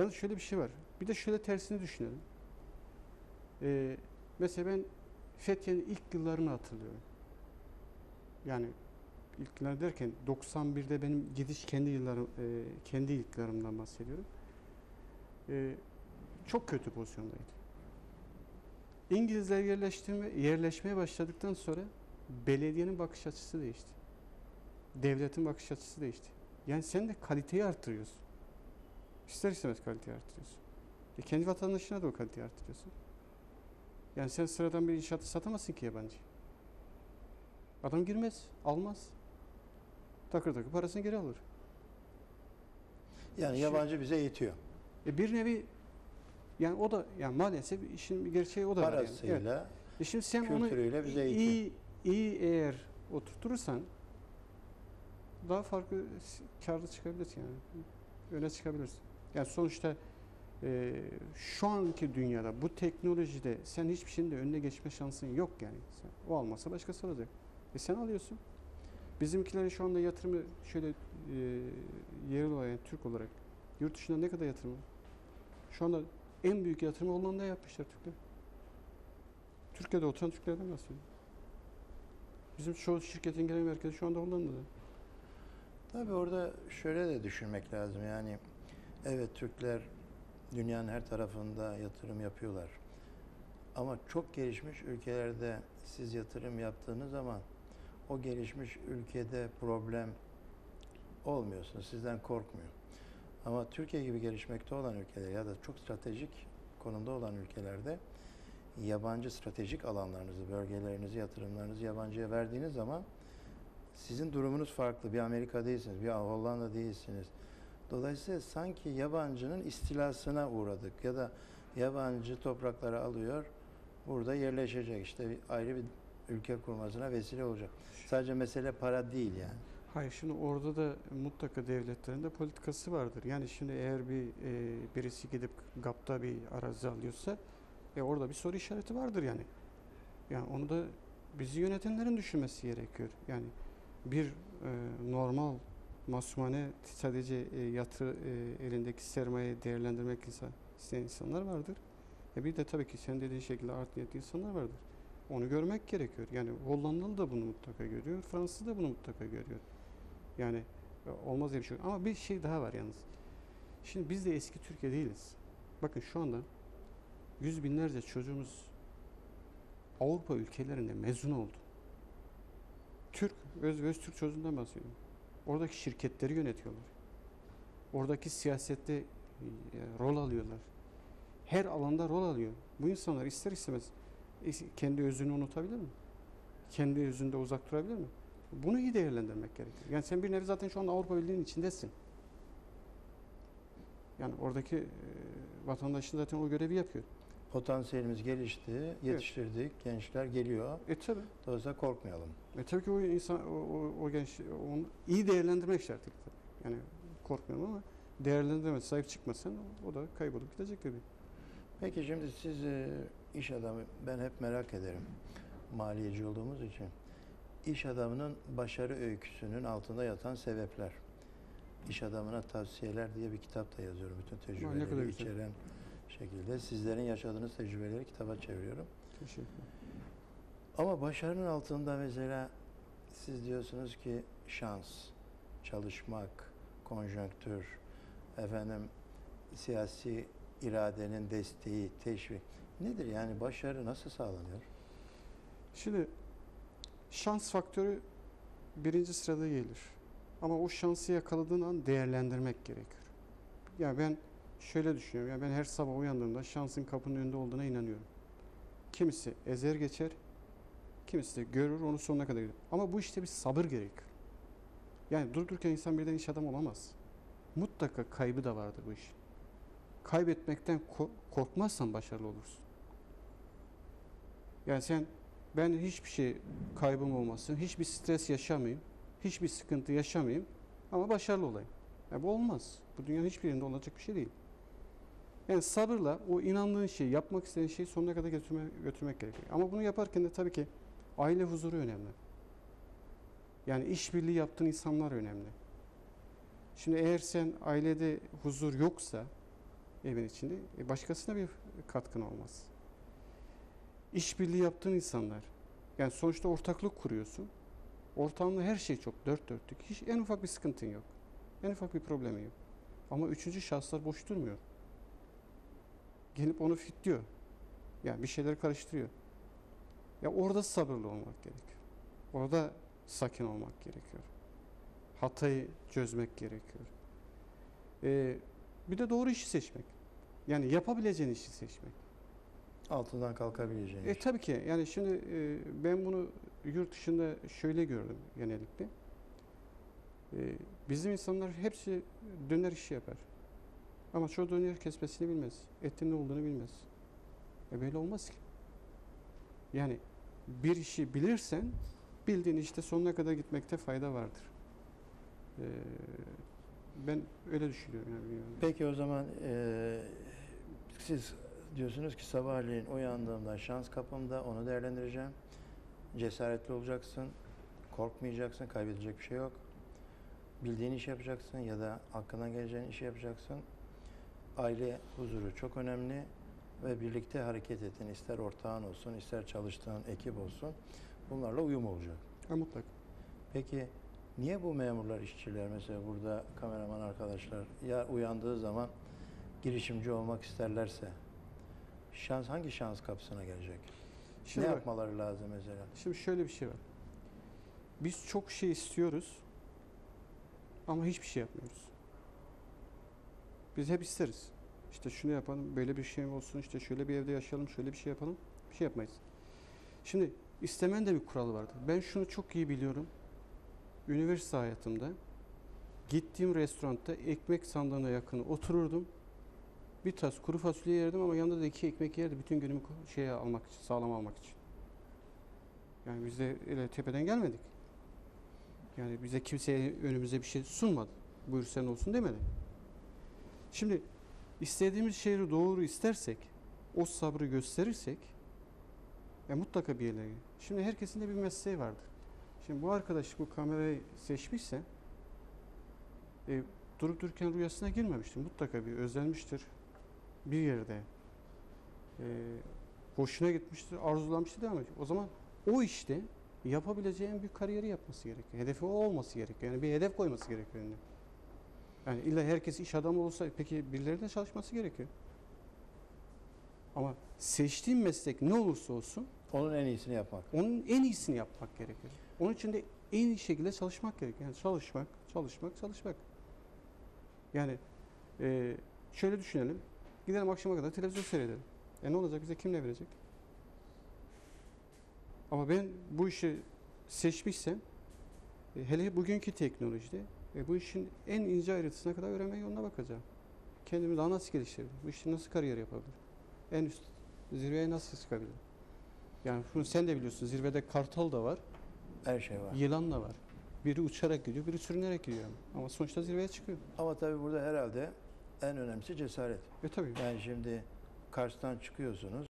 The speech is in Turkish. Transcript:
Yalnız şöyle bir şey var. Bir de şöyle tersini düşünelim. Ee, mesela ben Fethiye'nin ilk yıllarını hatırlıyorum. Yani ilk yıllar derken 91'de benim gidiş kendi yıllarım, e, kendi ilklerimden bahsediyorum. Ee, çok kötü pozisyondaydı. İngilizler yerleştirme, yerleşmeye başladıktan sonra belediyenin bakış açısı değişti. Devletin bakış açısı değişti. Yani sen de kaliteyi arttırıyorsun. İster istemez kaliteyi arttırıyorsun. E kendi vatandaşına da o kaliteyi arttırıyorsun. Yani sen sıradan bir inşaatı satamazsın ki yabancı. Adam girmez, almaz. Takır takır parasını geri alır. Yani yabancı bize yetiyor. E bir nevi yani o da yani maalesef işin bir gerçeği o da var yani. Evet. Parasıyla E şimdi sen onu bize iyi, iyi eğer oturtursan daha farklı karlı çıkabilirsin yani. Öne çıkabilirsin. Yani sonuçta e, şu anki dünyada bu teknolojide sen hiçbir şeyin de önüne geçme şansın yok yani. Sen, o almasa başkası alacak. E sen alıyorsun. Bizimkilerin şu anda yatırımı şöyle e, yerel olarak yani Türk olarak yurt dışında ne kadar yatırım? Şu anda en büyük yatırımı Hollanda'ya yapmışlar Türkler. Türkiye'de oturan Türklerden bahsediyorum. Bizim çoğu şirketin genel merkezi şu anda Hollanda'da. Tabii orada şöyle de düşünmek lazım. Yani evet Türkler dünyanın her tarafında yatırım yapıyorlar. Ama çok gelişmiş ülkelerde siz yatırım yaptığınız zaman o gelişmiş ülkede problem olmuyorsunuz. Sizden korkmuyor. Ama Türkiye gibi gelişmekte olan ülkeler ya da çok stratejik konumda olan ülkelerde yabancı stratejik alanlarınızı, bölgelerinizi, yatırımlarınızı yabancıya verdiğiniz zaman sizin durumunuz farklı. Bir Amerika değilsiniz, bir Hollanda değilsiniz. Dolayısıyla sanki yabancının istilasına uğradık ya da yabancı toprakları alıyor, burada yerleşecek. İşte ayrı bir ülke kurmasına vesile olacak. Sadece mesele para değil yani. Hayır şimdi orada da mutlaka devletlerin de politikası vardır. Yani şimdi eğer bir e, birisi gidip GAP'ta bir arazi alıyorsa e, orada bir soru işareti vardır yani. Yani onu da bizi yönetenlerin düşünmesi gerekiyor. Yani bir e, normal masumane sadece e, yatırı e, elindeki sermayeyi değerlendirmek isteyen insanlar vardır. E bir de tabii ki sen dediğin şekilde art niyetli insanlar vardır. Onu görmek gerekiyor. Yani Hollandalı da bunu mutlaka görüyor, Fransız da bunu mutlaka görüyor. Yani e, olmaz diye bir şey yok. Ama bir şey daha var yalnız. Şimdi biz de eski Türkiye değiliz. Bakın şu anda yüz binlerce çocuğumuz Avrupa ülkelerinde mezun oldu. Türk, öz ve öz Türk çocuğundan bahsediyorum. Oradaki şirketleri yönetiyorlar. Oradaki siyasette e, rol alıyorlar. Her alanda rol alıyor. Bu insanlar ister istemez e, kendi özünü unutabilir mi? Kendi özünde uzak durabilir mi? Bunu iyi değerlendirmek gerekiyor. Yani sen bir nevi zaten şu anda Avrupa Birliği'nin içindesin. Yani oradaki e, vatandaşın zaten o görevi yapıyor. Potansiyelimiz gelişti, yetiştirdik, gençler geliyor. E tabi. Dolayısıyla korkmayalım. E tabii ki o insan, o, o, o genç, onu iyi değerlendirmek şartıyla tabii. Yani korkmuyorum ama değerlendirmez, sahip çıkmasan o da kaybolup gidecek tabii. Peki şimdi siz e, iş adamı, ben hep merak ederim maliyeci olduğumuz için. İş adamının başarı öyküsünün altında yatan sebepler. İş adamına tavsiyeler diye bir kitap da yazıyorum. Bütün tecrübeleri güzel. Şekilde. Sizlerin yaşadığınız tecrübeleri kitaba çeviriyorum. Teşekkür Ama başarının altında mesela siz diyorsunuz ki şans, çalışmak, konjonktür, efendim siyasi iradenin desteği, teşvik. Nedir yani başarı nasıl sağlanıyor? Şimdi şans faktörü birinci sırada gelir. Ama o şansı yakaladığın an değerlendirmek gerekiyor. Yani ben şöyle düşünüyorum. Yani ben her sabah uyandığımda şansın kapının önünde olduğuna inanıyorum. Kimisi ezer geçer, kimisi de görür onu sonuna kadar gider. Ama bu işte bir sabır gerekiyor. Yani durdururken insan birden iş adamı olamaz. Mutlaka kaybı da vardır bu iş. Kaybetmekten ko- korkmazsan başarılı olursun. Yani sen ben hiçbir şey kaybım olmasın, hiçbir stres yaşamayayım, hiçbir sıkıntı yaşamayayım ama başarılı olayım. Ya bu olmaz. Bu dünyanın hiçbir yerinde olacak bir şey değil. Yani sabırla o inandığın şeyi, yapmak istediğin şeyi sonuna kadar götürme, götürmek gerekiyor. Ama bunu yaparken de tabii ki aile huzuru önemli. Yani işbirliği yaptığın insanlar önemli. Şimdi eğer sen ailede huzur yoksa evin içinde. E başkasına bir katkın olmaz. İşbirliği yaptığın insanlar. Yani sonuçta ortaklık kuruyorsun. Ortamda her şey çok dört dörtlük. Hiç en ufak bir sıkıntın yok. En ufak bir problemi yok. Ama üçüncü şahıslar boş durmuyor. Gelip onu fitliyor. Yani bir şeyler karıştırıyor. Ya orada sabırlı olmak gerekiyor. Orada sakin olmak gerekiyor. Hatayı çözmek gerekiyor. Ee, bir de doğru işi seçmek. Yani yapabileceğin işi seçmek. Altından kalkabileceğin. E tabii ki yani şimdi e, ben bunu yurt dışında şöyle gördüm genellikle. E, bizim insanlar hepsi döner işi yapar. Ama çoğu döner kesmesini bilmez. Etin ne olduğunu bilmez. E böyle olmaz ki. Yani bir işi bilirsen bildiğin işte sonuna kadar gitmekte fayda vardır. E, ben öyle düşünüyorum. Yani. Peki o zaman eee, siz diyorsunuz ki sabahleyin uyandığımda şans kapımda onu değerlendireceğim. Cesaretli olacaksın. Korkmayacaksın. Kaybedecek bir şey yok. Bildiğin iş yapacaksın ya da aklından geleceğin işi yapacaksın. Aile huzuru çok önemli ve birlikte hareket edin. İster ortağın olsun, ister çalıştığın ekip olsun. Bunlarla uyum olacak. Ha, mutlaka. Peki niye bu memurlar, işçiler mesela burada kameraman arkadaşlar ya uyandığı zaman girişimci olmak isterlerse şans hangi şans kapısına gelecek? Şimdi ne bak, yapmaları lazım mesela? Şimdi şöyle bir şey var. Biz çok şey istiyoruz ama hiçbir şey yapmıyoruz. Biz hep isteriz. İşte şunu yapalım, böyle bir şey olsun, işte şöyle bir evde yaşayalım, şöyle bir şey yapalım. Bir şey yapmayız. Şimdi istemen de bir kuralı vardır. Ben şunu çok iyi biliyorum. Üniversite hayatımda gittiğim restoranda ekmek sandığına yakın otururdum. Bir tas kuru fasulye yerdim ama yanında da iki ekmek yerdi bütün günümü şeye almak için, sağlam almak için. Yani biz de öyle tepeden gelmedik. Yani bize kimseye önümüze bir şey sunmadı. Buyur sen olsun demedi. Şimdi istediğimiz şeyi doğru istersek, o sabrı gösterirsek e, mutlaka bir yerlere. Şimdi herkesin de bir mesleği vardır. Şimdi bu arkadaş bu kamerayı seçmişse e, durup dururken rüyasına girmemiştir. Mutlaka bir özenmiştir. Bir yerde e, hoşuna gitmiştir, arzulamıştır devam edecek. O zaman o işte yapabileceğin bir kariyeri yapması gerekiyor. Hedefi o olması gerekiyor. Yani bir hedef koyması gerekiyor önüne. Yani illa herkes iş adamı olsa peki birileri de çalışması gerekiyor. Ama seçtiğin meslek ne olursa olsun Onun en iyisini yapmak. onun en iyisini yapmak gerekiyor. Onun için de en iyi şekilde çalışmak gerekiyor. Yani çalışmak, çalışmak, çalışmak. Yani e, şöyle düşünelim. Gidelim akşama kadar televizyon seyredelim. E ne olacak bize kim ne verecek? Ama ben bu işi seçmişsem e, hele bugünkü teknolojide e, bu işin en ince ayrıntısına kadar öğrenme yoluna bakacağım. Kendimi daha nasıl geliştirebilirim? Bu işte nasıl kariyer yapabilirim? En üst zirveye nasıl çıkabilirim? Yani bunu sen de biliyorsun zirvede kartal da var, Her şey var. yılan da var. Biri uçarak gidiyor, biri sürünerek gidiyor. Ama sonuçta zirveye çıkıyor. Ama tabii burada herhalde en önemlisi cesaret. E tabii. Yani şimdi Kars'tan çıkıyorsunuz.